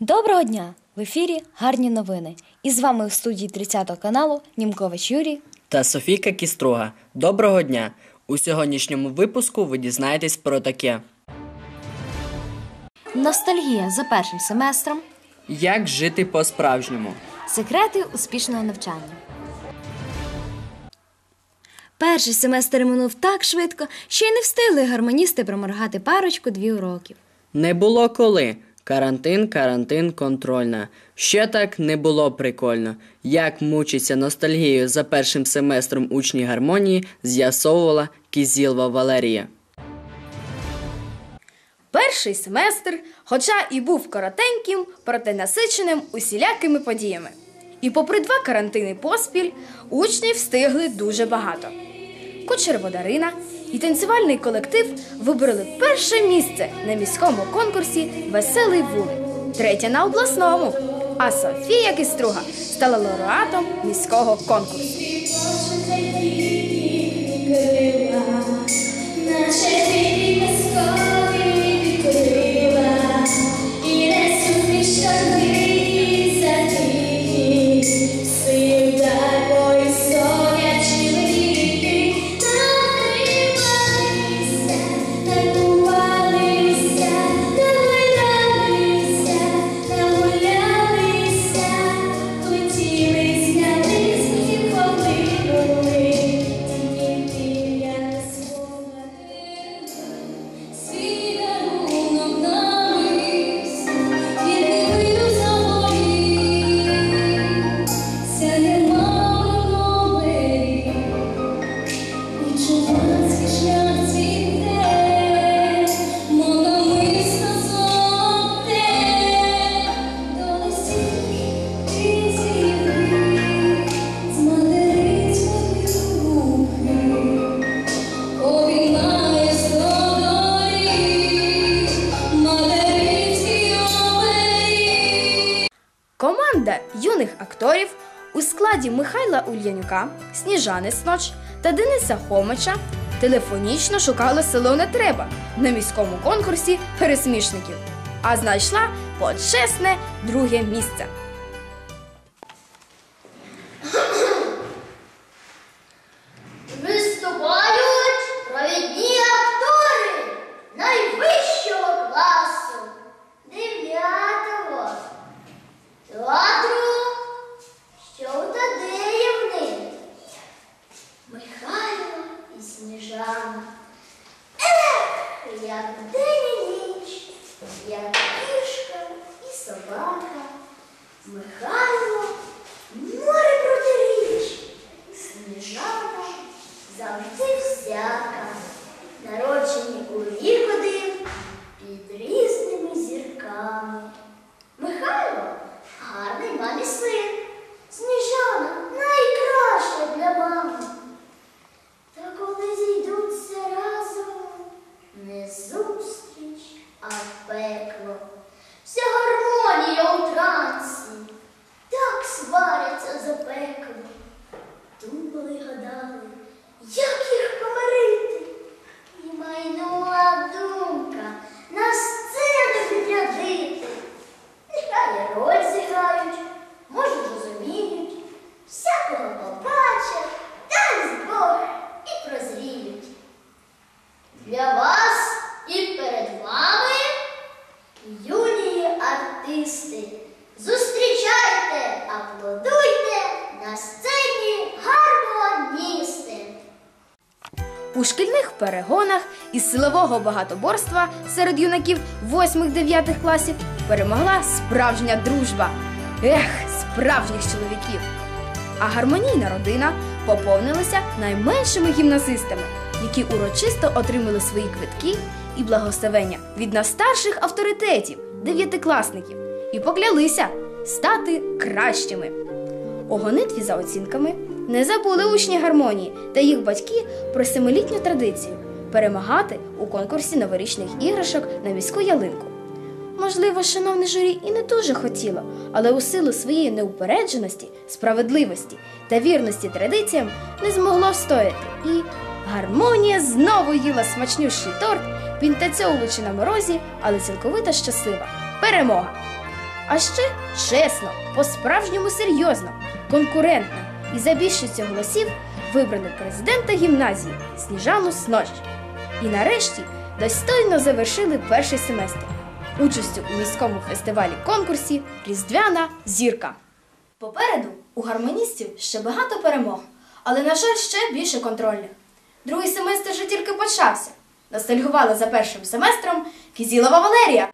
Доброго дня! В ефірі гарні новини. І з вами в студії 30-го каналу Німкович Юрій. та Софійка Кіструга. Доброго дня! У сьогоднішньому випуску ви дізнаєтесь про таке: Ностальгія за першим семестром. як жити по-справжньому. Секрети успішного навчання. Перший семестр минув так швидко, що й не встигли гармоністи проморгати парочку дві уроків. Не було коли. Карантин, карантин, контрольна. Ще так не було прикольно. Як мучиться ностальгією за першим семестром учні гармонії, з'ясовувала Кізілва Валерія. Перший семестр, хоча і був коротеньким, проте насиченим усілякими подіями. І попри два карантини поспіль, учні встигли дуже багато. Кучер Водарина і танцювальний колектив вибороли перше місце на міському конкурсі Веселий вулик, третє на обласному. А Софія Кіструга стала лауреатом міського конкурсу. Команда юних акторів у складі Михайла Ульянюка, Сніжани Сноч та Дениса Хомича телефонічно шукала село Не треба на міському конкурсі пересмішників, а знайшла почесне друге місце. Виступають провідні актори найвищого класу, дев'ятого театру, що у Тадеївни, Михайло і Сніжана. Ех, як день і ніч, як кішка і собака, Михайло море протиріч. Сніжана завжди всяка, народжені у вік один під різними зірками. Юні артисти. Зустрічайте, аплодуйте на сцені гармоністи. У шкільних перегонах із силового багатоборства серед юнаків 8-9 класів перемогла справжня дружба. Ех, справжніх чоловіків! А гармонійна родина поповнилася найменшими гімназистами, які урочисто отримали свої квитки і благословення від найстарших авторитетів, дев'ятикласників, і поклялися стати кращими. У гонитві за оцінками не забули учні гармонії та їх батьки про семилітню традицію перемагати у конкурсі новорічних іграшок на міську ялинку. Можливо, шановне журі і не дуже хотіло, але у силу своєї неупередженості, справедливості та вірності традиціям не змогло встояти. І гармонія знову їла смачнющий торт, підтацьовуючи на морозі, але цілковито щаслива. Перемога! А ще чесно, по-справжньому серйозно, конкурентно і за більшістю голосів вибрали президента гімназії Сніжану Снощ. І нарешті достойно завершили перший семестр участю у міському фестивалі конкурсі Різдвяна зірка. Попереду у гармоністів ще багато перемог, але, на жаль, ще більше контрольних. Другий семестр же тільки почався. Ностальгувала за першим семестром Кізілова Валерія.